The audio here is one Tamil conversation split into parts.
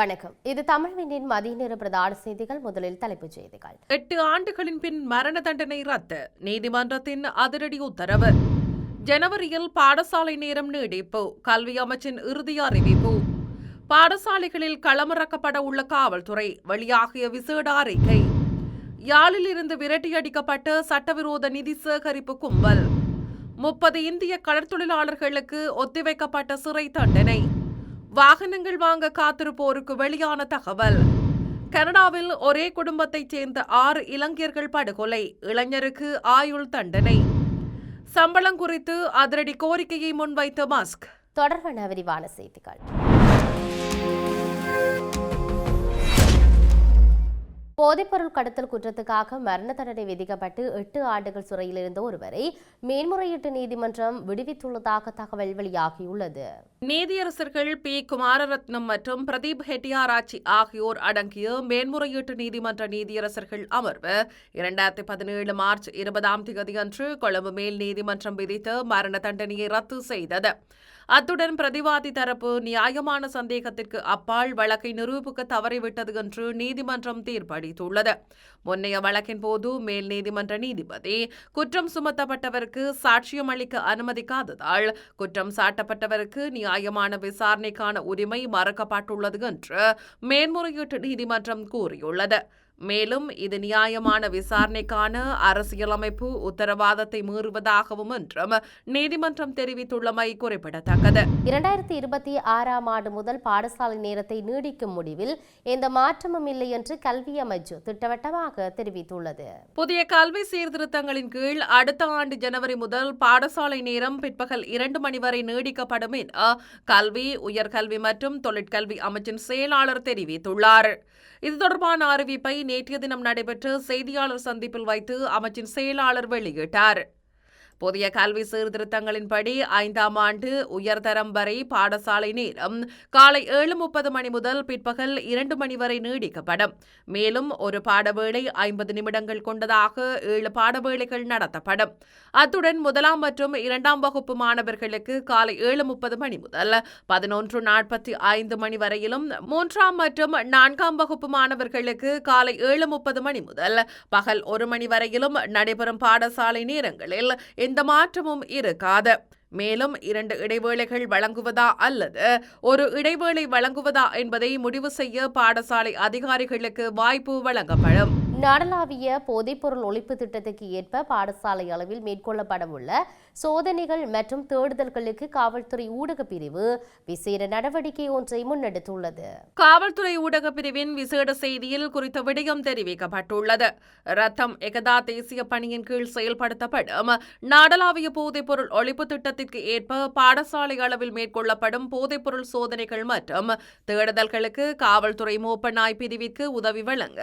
வணக்கம். இது தமிழ்வினின் மதிய நேர பிரதான செய்திகள். முதலில் தலைப்புச் செய்திகள். எட்டு ஆண்டுகளின் பின் மரண தண்டனை ரத்து. நீதிமன்றத்தின் அதிரடி உத்தரவு. ஜனவரியில் பாடசாலை நேரம் நீடிப்பு. கல்வி அமைச்சின் இறுதி அறிவிப்பு. பாடசாலைகளில் களமிறக்கப்பட உள்ள காவல்துறை வெளியாகிய விசேட அறிக்கை. யாழில் இருந்து விரட்டியடிக்கப்பட்ட சட்டவிரோத நிதி சேகரிப்பு கும்பல். முப்பது இந்திய கடற்தொழிலாளர்களுக்கு ஒத்திவைக்கப்பட்ட சிறை தண்டனை. வாகனங்கள் வாங்க காத்திருப்போருக்கு வெளியான தகவல். கனடாவில் ஒரே குடும்பத்தைச் சேர்ந்த ஆறு இளைஞர்கள் படுகொலை இளைஞருக்கு ஆயுள் தண்டனை. சம்பளம் குறித்து அதிரடி கோரிக்கையை முன்வைத்த மஸ்க். தொடர்பான விரிவான செய்திகள். போதைப்பொருள் கடத்தல் குற்றத்துக்காக மரண தண்டனை விதிக்கப்பட்டு எட்டு ஆண்டுகள் சிறையில் இருந்த ஒருவரை மேன்முறையீட்டு நீதிமன்றம் விடுவித்துள்ளதாக தகவல் வெளியாகியுள்ளது. நீதியரசர்கள் பி. குமாரரத்னம் மற்றும் பிரதீப் ஹெட்டியாராச்சி ஆகியோர் அடங்கிய மேன்முறையீட்டு நீதிமன்ற நீதியரசர்கள் அமர்வு இரண்டாயிரத்தி பதினேழு மார்ச் இருபதாம் தேதியன்று கொழும்பு மேல் நீதிமன்றம் விதித்த மரண தண்டனையை ரத்து செய்தது. அத்துடன் பிரதிவாதி தரப்பு நியாயமான சந்தேகத்திற்கு அப்பால் வழக்கை நிரூபிக்க தவறிவிட்டது என்று நீதிமன்றம் தீர்ப்பளித்துள்ளது. முன்னைய வழக்கின் போது மேல் நீதிமன்ற நீதிபதி குற்றம் சுமத்தப்பட்டவருக்கு சாட்சியம் அளிக்க அனுமதிக்காததால் குற்றம் சாட்டப்பட்டவருக்கு நியாயமான விசாரணைக்கான உரிமை மறுக்கப்பட்டுள்ளது என்று மேன்முறையீட்டு நீதிமன்றம் கூறியுள்ளது. மேலும் இது நியாயமான விசாரணைக்கான அரசியலமைப்பு உத்தரவாதத்தை மீறுவதாகவும் என்றும் நீதிமன்றம் தெரிவித்துள்ளமை குறிப்பிடத்தக்கது. இரண்டாயிரத்தி இருபத்தி ஆறாம் ஆண்டு முதல் பாடசாலை நேரத்தை நீடிக்கும் முடிவில் எந்த மாற்றமும் இல்லை என்று கல்வி அமைச்சு திட்டவட்டமாக தெரிவித்துள்ளது. புதிய கல்வி சீர்திருத்தங்களின் கீழ் அடுத்த ஆண்டு ஜனவரி முதல் பாடசாலை நேரம் பிற்பகல் இரண்டு மணி வரை நீடிக்கப்படும் என கல்வி உயர்கல்வி மற்றும் தொழிற்கல்வி அமைச்சின் செயலாளர் தெரிவித்துள்ளார். இது தொடர்பான அறிவிப்பை நேற்றைய தினம் நடைபெற்ற செய்தியாளர் சந்திப்பில் வைத்து அமைச்சின் செயலாளர் வெளியிட்டார். புதிய கல்வி சீர்திருத்தங்களின்படி ஐந்தாம் ஆண்டு உயர்தரம் வரை பாடசாலை நேரம் காலை ஏழு முப்பது மணி முதல் பிற்பகல் இரண்டு மணி வரை நீடிக்கப்படும். மேலும் ஒரு பாடவேளை ஐம்பது நிமிடங்கள் கொண்டதாக ஏழு பாடவேளைகள் நடத்தப்படும். அத்துடன் முதலாம் மற்றும் இரண்டாம் வகுப்பு மாணவர்களுக்கு காலை ஏழு முப்பது மணி முதல் பதினொன்று நாற்பத்தி ஐந்து மணி வரையிலும் மூன்றாம் மற்றும் நான்காம் வகுப்பு மாணவர்களுக்கு காலை ஏழு முப்பது மணி முதல் பகல் ஒரு மணி வரையிலும் நடைபெறும் பாடசாலை நேரங்களில் எந்த மாற்றமும் இருக்காது. மேலும் இரண்டு இடைவேளைகள் வழங்குவதா அல்லது ஒரு இடைவேளை வழங்குவதா என்பதை முடிவு செய்ய பாடசாலை அதிகாரிகளுக்கு வாய்ப்பு வழங்கப்படும். நாடளாவிய போதைப்பொருள் ஒழிப்பு திட்டத்துக்கு ஏற்ப பாடசாலை அளவில் மேற்கொள்ளப்படவுள்ள சோதனைகள் மற்றும் தேடுதல்களுக்கு காவல்துறை ஊடக பிரிவு விசேட நடவடிக்கை ஒன்றை முன்னெடுத்துள்ளது. காவல்துறை ஊடக பிரிவின் விசேட செய்தியில் குறித்த விடயம் தெரிவிக்கப்பட்டுள்ளது. ரத்தம் எகதா தேசிய பணியின் கீழ் செயல்படுத்தப்படும் நாடளாவிய போதைப்பொருள் ஒழிப்பு திட்டத்திற்கு ஏற்ப பாடசாலை அளவில் மேற்கொள்ளப்படும் போதைப்பொருள் சோதனைகள் மற்றும் தேடுதல்களுக்கு காவல்துறை மோப்பநாய் பிரிவிற்கு உதவி வழங்க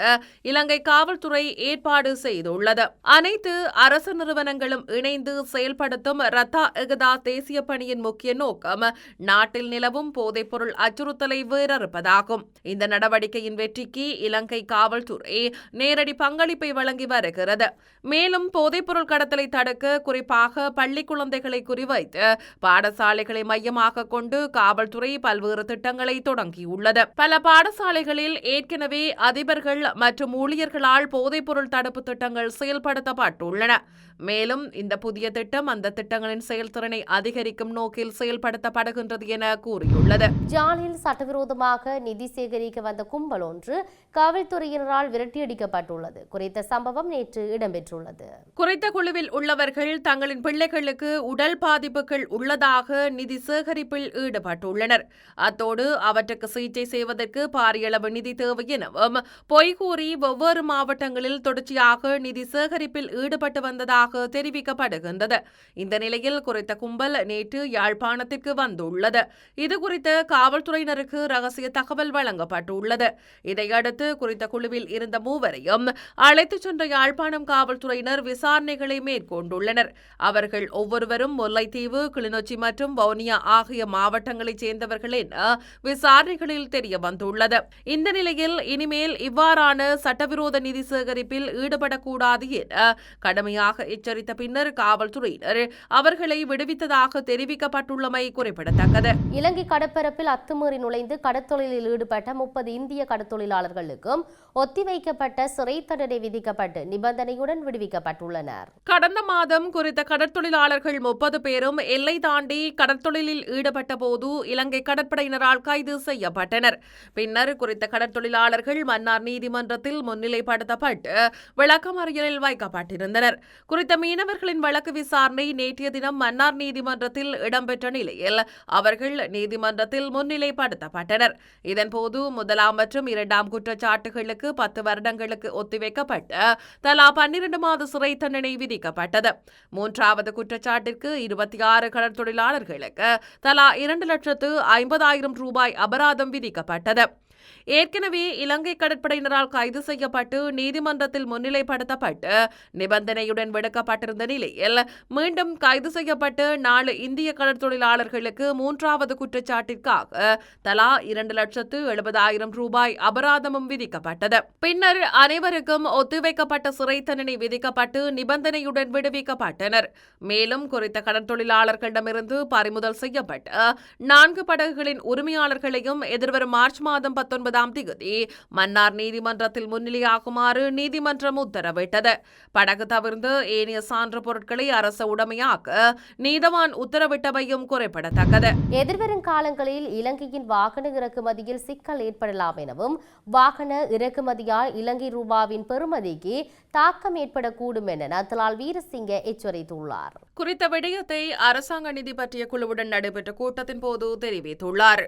இலங்கை காவல்துறை ஏற்பாடு செய்துள்ளது. அனைத்து அரசு நிறுவனங்களும் இணைந்து செயல்படுத்தும் ரத்தா எகதா தேசிய பணியின் முக்கிய நோக்கம் நாட்டில் நிலவும் போதைப்பொருள் அச்சுறுத்தலை வேறறுப்பதாகும் இந்த நடவடிக்கையின் வெற்றிக்கு இலங்கை காவல்துறை நேரடி பங்களிப்பை வழங்கி வருகிறது. மேலும் போதைப்பொருள் கடத்தலை தடுக்க குறிப்பாக பள்ளி குழந்தைகளை குறிவைத்து பாடசாலைகளை மையமாக கொண்டு காவல்துறை பல்வேறு திட்டங்களை தொடங்கியுள்ளது. பல பாடசாலைகளில் ஏற்கனவே அதிபர்கள் மற்றும் ஊழியர்களால் போதைப்பொருள் தடுப்பு திட்டங்கள் செயல்படுத்தப்பட்டுள்ளன. மேலும் இந்த புதிய திட்டம் அந்த திட்டங்களின் செயல்திறனை அதிகரிக்கும் நோக்கில் செயல்படுத்தப்படுகின்றது என கூறியுள்ளது. ஜாலில் சட்டவிரோதமாக நிதி சேகரிக்க வந்த கும்பல் ஒன்று காவல்துறையினரால் விரட்டியடிக்கப்பட்டுள்ளது. குறித்த சம்பவம் நேற்று இடம்பெற்றுள்ளது. குறித்த குழுவில் உள்ளவர்கள் தங்களின் பிள்ளைகளுக்கு உடல் பாதிப்புகள் உள்ளதாக நிதி சேகரிப்பில் ஈடுபட்டுள்ளனர். அத்தோடு அவற்றுக்கு சிகிச்சை செய்வதற்கு பாரிய அளவு நிதி தேவை எனவும் பொய் கூறி வெவ்வேறு மாவட்டங்களில் தொடர்ச்சியாக நிதி சேகரிப்பில் ஈடுபட்டு வந்ததாக வருவதாக தெரிவிக்கப்படுகின்றது. இந்த நிலையில் குறித்த கும்பல் நேற்று யாழ்ப்பாணத்திற்கு வந்துள்ளது. இது குறித்து காவல்துறையினருக்கு ரகசிய தகவல் வழங்கப்பட்டுள்ளது. இதையடுத்து குறித்த குழுவில் இருந்த மூவரையும் அழைத்துச் சென்ற யாழ்ப்பாணம் காவல்துறையினர் விசாரணைகளை மேற்கொண்டுள்ளனர். அவர்கள் ஒவ்வொருவரும் முல்லைத்தீவு கிளிநொச்சி மற்றும் வவுனியா ஆகிய மாவட்டங்களைச் சேர்ந்தவர்கள் என விசாரணைகளில் தெரிய வந்துள்ளது இந்த நிலையில் இனிமேல் இவ்வாறான சட்டவிரோத நிதி சேகரிப்பில் ஈடுபடக்கூடாது என கடுமையாக எச்சரித்த பின்னர் காவல்துறையினர் அவர்களை விடுவித்ததாக தெரிவிக்கப்பட்டுள்ளமை குறிப்பிடத்தக்கது. இலங்கை கடற்பரப்பில் அத்துமீறி நுழைந்து கடத்தொழிலில் ஈடுபட்ட முப்பது இந்திய கடத்தொழிலாளர்களுக்கும் ஒத்திவைக்கப்பட்ட சிறை தண்டனை விதிக்கப்பட்டு நிபந்தனையுடன் விடுவிக்கப்பட்டுள்ளனர். கடந்த மாதம் குறித்த கடற்தொழிலாளர்கள் முப்பது பேரும் எல்லை தாண்டி கடற்தொழிலில் ஈடுபட்ட போது இலங்கை கடற்படையினரால் கைது செய்யப்பட்டனர். பின்னர் குறித்த கடற்தொழிலாளர்கள் மன்னார் நீதிமன்றத்தில் முன்னிலைப்படுத்தப்பட்டு விளக்கமறியலில் வைக்கப்பட்டிருந்தனர். குறித்த மீனவர்களின் வழக்கு விசாரணை நேற்றைய தினம் மன்னார் நீதிமன்றத்தில் இடம்பெற்ற நிலையில் அவர்கள் நீதிமன்றத்தில் முன்னிலைப்படுத்தப்பட்டனர். இதன்போது முதலாம் மற்றும் இரண்டாம் குற்றச்சாட்டுகளுக்கு பத்து வருடங்களுக்கு ஒத்திவைக்கப்பட்டு தலா பன்னிரண்டு மாத சிறை தண்டனை விதிக்கப்பட்டது. மூன்றாவது குற்றச்சாட்டிற்கு இருபத்தி ஆறு கடற்தொழிலாளர்களுக்கு தலா இரண்டு லட்சத்து ஐம்பதாயிரம் ரூபாய் அபராதம் விதிக்கப்பட்டது. ஏற்கனவே இலங்கை கடற்படையினரால் கைது செய்யப்பட்டு நீதிமன்றத்தில் முன்னிலைப்படுத்தப்பட்டு நிபந்தனையுடன் விடுக்கப்பட்டிருந்த நிலையில் மீண்டும் கைது செய்யப்பட்டு நாலு இந்திய கடற்தொழிலாளர்களுக்கு மூன்றாவது குற்றச்சாட்டிற்காக தலா இரண்டு லட்சத்து எழுபதாயிரம் ரூபாய் அபராதமும் விதிக்கப்பட்டது. பின்னர் அனைவருக்கும் ஒத்திவைக்கப்பட்ட சிறை தண்டனை விதிக்கப்பட்டு நிபந்தனையுடன் விடுவிக்கப்பட்டனர். மேலும் குறித்த கடற்தொழிலாளர்களிடமிருந்து பறிமுதல் செய்யப்பட்ட நான்கு படகுகளின் உரிமையாளர்களையும் எதிர்வரும் மார்ச் மாதம் பத்து பத்தொன்பதாம் தேதி மன்னார் நீதிமன்றத்தில் முன்னிலையாகுமாறு நீதிமன்றம் உத்தரவிட்டது. படகு தவிர்த்து ஏனைய சான்று பொருட்களை அரச உடைமையாக்க நீதவான் உத்தரவிட்டமையும் குறிப்பிடத்தக்கது. எதிர்வரும் காலங்களில் இலங்கையின் வாகன இறக்குமதியில் சிக்கல் ஏற்படலாம் எனவும் வாகன இறக்குமதியால் இலங்கை ரூபாவின் பெறுமதிக்கு தாக்கம் ஏற்படக்கூடும் என நத்தலால் வீரசிங்க எச்சரித்துள்ளார். குறித்த விடயத்தை அரசாங்க நிதி பற்றிய குழுவுடன் நடைபெற்ற கூட்டத்தின் போது தெரிவித்துள்ளார்.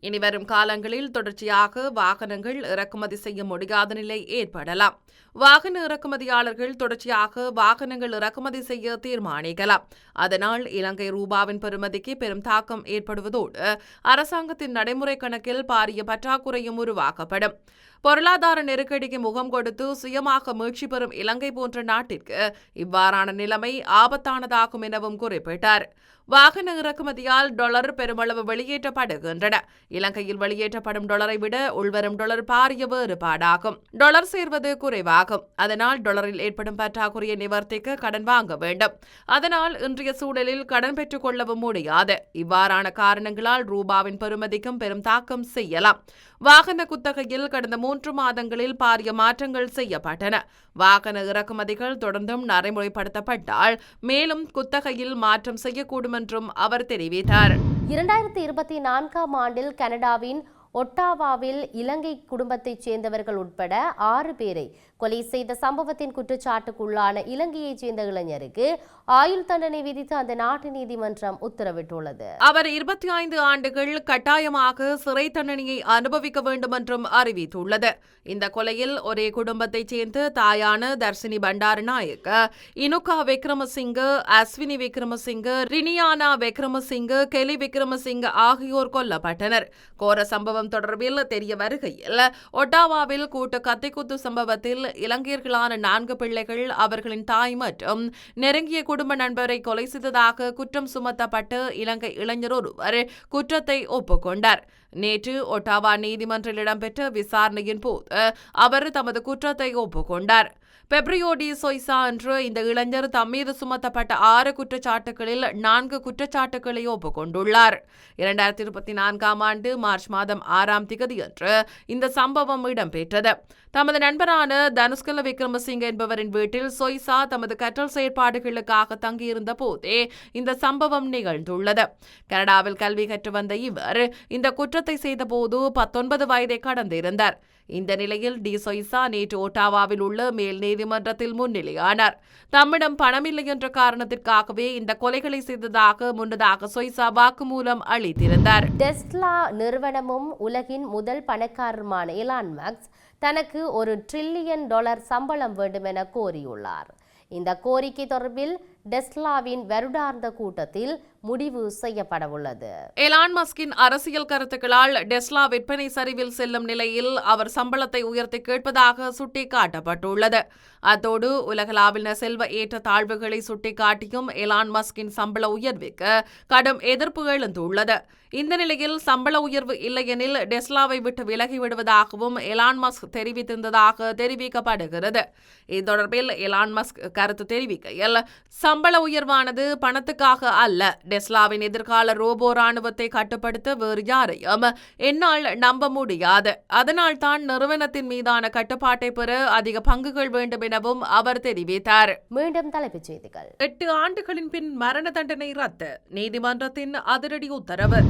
இனிவரும் காலங்களில் தொடர்ச்சியாக வாகனங்கள் இறக்குமதி செய்ய முடியாத நிலை ஏற்படலாம். வாகன இறக்குமதியாளர்கள் தொடர்ச்சியாக வாகனங்கள் இறக்குமதி செய்ய தீர்மானிக்கலாம். அதனால் இலங்கை ரூபாவின் பெறுமதிக்கு பெரும் தாக்கம் ஏற்படுவதோடு அரசாங்கத்தின் நடைமுறை கணக்கில் பாரிய பற்றாக்குறையும் உருவாக்கப்படும். பொருளாதார நெருக்கடிக்கு முகம் கொடுத்து சுயமாக மீழ்ச்சி பெறும் இலங்கை போன்ற நாட்டிற்கு இவ்வாறான நிலைமை ஆபத்தானதாகும் எனவும் குறிப்பிட்டார். வாகன இறக்குமதியால் டொலர் பெருமளவு வெளியேற்றப்படுகின்றன. இலங்கையில் வெளியேற்றப்படும் டொலரை விட உள்வரும் டொலர் பாரிய வேறுபாடாகும். டொலர் சேர்வது குறைவு குறைவாகும் அதனால் டொலரில் ஏற்படும் பற்றாக்குறையை நிவர்த்திக்க கடன் வாங்க வேண்டும். அதனால் இன்றைய சூழலில் கடன் பெற்றுக் கொள்ளவும் முடியாது. இவ்வாறான காரணங்களால் ரூபாவின் பெறுமதிக்கும் பெரும் தாக்கம் செய்யலாம். வாகன குத்தகையில் கடந்த மூன்று மாதங்களில் பாரிய மாற்றங்கள் செய்யப்பட்டன. வாகன இறக்குமதிகள் தொடர்ந்தும் நடைமுறைப்படுத்தப்பட்டால் மேலும் குத்தகையில் மாற்றம் செய்யக்கூடும் என்றும் அவர் தெரிவித்தார். இரண்டாயிரத்தி இருபத்தி நான்காம் ஆண்டில் கனடாவின் ஒட்டாவாவில் இலங்கை குடும்பத்தைச் சேர்ந்தவர்கள் உட்பட ஆறு பேரை கொலை செய்த சம்பவத்தின் குற்றச்சாட்டுக்குள்ளான இலங்கையைச் சேர்ந்த இளைஞருக்கு ஆயுள் தண்டனை விதித்து அந்த நாட்டு நீதிமன்றம் உத்தரவிட்டுள்ளது. அவர் இருபத்தி ஐந்து ஆண்டுகள் கட்டாயமாக சிறை தண்டனையை அனுபவிக்க வேண்டும் என்றும் அறிவித்துள்ளது. இந்த கொலையில் ஒரே குடும்பத்தைச் சேர்ந்த தாயான தர்சினி பண்டாரநாயக்க இனுகா விக்ரமசிங்க அஸ்வினி விக்ரமசிங்க ரினியானா விக்ரமசிங்க கெலி விக்ரமசிங்க ஆகியோர் கொல்லப்பட்டனர். கோர சம்பவம் தொடர்பில் தெரிய வருகையில் ஒட்டாவாவில் கூட்டு கத்திக்குத்து சம்பவத்தில் இலங்கையர்களான நான்கு பிள்ளைகள் அவர்களின் தாய் மற்றும் நெருங்கிய குடும்ப நண்பரை கொலை செய்ததாக குற்றம் சுமத்தப்பட்டு இலங்கை இளைஞர் ஒருவர் குற்றத்தை ஒப்புக்கொண்டார். நேற்று ஒட்டாவா நீதிமன்றில் இடம்பெற்ற விசாரணையின் போது அவர் தமது குற்றத்தை ஒப்புக்கொண்டார். பெப்ரியோடி சொய்சா என்று இந்த இளைஞர் தம்மீது சுமத்தப்பட்ட ஆறு குற்றச்சாட்டுகளில் நான்கு குற்றச்சாட்டுகளை ஒப்புக்கொண்டுள்ளார். இரண்டாயிரத்தி இருபத்தி நான்காம் ஆண்டு மார்ச் மாதம் ஆறாம் திகதியன்று இந்த சம்பவம் இடம்பெற்றது. தமது நண்பரான தனுஷ்கல விக்ரமசிங்க என்பவரின் வீட்டில் சொய்சா தமது கற்றல் செயற்பாடுகளுக்காக தங்கியிருந்த போதே இந்த சம்பவம் நிகழ்ந்துள்ளது. கனடாவில் கல்வி கற்று வந்த இவர் இந்த குற்ற குற்றத்தை செய்தபோது பத்தொன்பது வயதை கடந்திருந்தார். இந்த நிலையில் டி சொய்சா நேற்று ஓட்டாவாவில் உள்ள மேல் நீதிமன்றத்தில் முன்னிலையானார். தம்மிடம் பணமில்லை என்ற காரணத்திற்காகவே இந்த கொலைகளை செய்ததாக முன்னதாக சொய்சா வாக்குமூலம் அளித்திருந்தார். டெஸ்லா நிறுவனமும் உலகின் முதல் பணக்காரருமான எலான் மேக்ஸ் தனக்கு ஒரு ட்ரில்லியன் டாலர் சம்பளம் வேண்டும் என கோரியுள்ளார். இந்த கோரிக்கை தொடர்பில் டெஸ்லாவின் வருடார்ந்த கூட்டத்தில் முடிவு செய்யப்படவுள்ளது. எலான் மஸ்கின் அரசியல் கருத்துக்களால் டெஸ்லா விற்பனை சரிவில் செல்லும் நிலையில் அவர் சம்பளத்தை உயர்த்தி கேட்பதாக சுட்டிக்காட்டப்பட்டுள்ளது. அத்தோடு உலகளாவின செல்வ ஏற்ற தாழ்வுகளை சுட்டிக்காட்டியும் எலான் மஸ்கின் சம்பள உயர்வுக்கு கடும் எதிர்ப்பு எழுந்துள்ளது. இந்த நிலையில் சம்பள உயர்வு இல்லையெனில் டெஸ்லாவை விட்டு விலகி விடுவதாகவும் எலான் மஸ்க் தெரிவித்திருந்ததாக தெரிவிக்கப்படுகிறது. இது தொடர்பில் எலான் மஸ்க் கருத்து தெரிவிக்கையில் சம்பள உயர்வானது பணத்துக்காக அல்ல டெஸ்லாவின் எதிர்கால ரோபோ ராணுவத்தை கட்டுப்படுத்த வேறு யாரையும் என்னால் நம்ப முடியாது. அதனால் தான் நிறுவனத்தின் மீதான கட்டுப்பாட்டை பெற அதிக பங்குகள் வேண்டும் எனவும் அவர் தெரிவித்தார். மீண்டும் தலைப்புச் செய்திகள். எட்டு ஆண்டுகளின் பின் மரண தண்டனை ரத்து நீதிமன்றத்தின் அதிரடி உத்தரவு.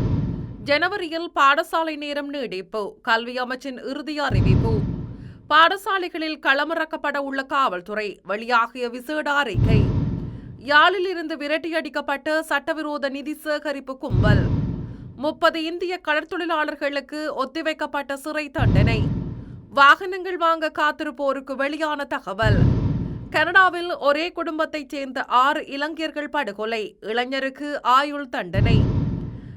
ஜனவரியில் பாடசாலை நேரம் நீடிப்பு கல்வி அமைச்சின் இறுதி அறிவிப்பு. பாடசாலைகளில் களமிறக்கப்பட உள்ள காவல்துறை வெளியாகிய விசேட அறிக்கை. யாழில் இருந்து விரட்டியடிக்கப்பட்ட சட்டவிரோத நிதி சேகரிப்பு கும்பல். முப்பது இந்திய கடற்தொழிலாளர்களுக்கு ஒத்திவைக்கப்பட்ட சிறை தண்டனை. வாகனங்கள் வாங்க காத்திருப்போருக்கு வெளியான தகவல். கனடாவில் ஒரே குடும்பத்தைச் சேர்ந்த ஆறு இளைஞர்கள் படுகொலை இளைஞருக்கு ஆயுள் தண்டனை.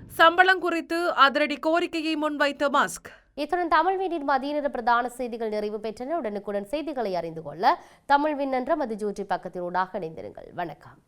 சம்பளம் குறித்து அதிரடி கோரிக்கையை முன்வைத்த மஸ்க். இத்துடன் தமிழ் வீட்டின் மதிய நேர பிரதான செய்திகள் நிறைவு பெற்றன. உடனுக்குடன் செய்திகளை அறிந்து கொள்ள தமிழ் வின் என்ற மது ஜூற்றி பக்கத்தினூடாக இணைந்திருங்கள். வணக்கம்.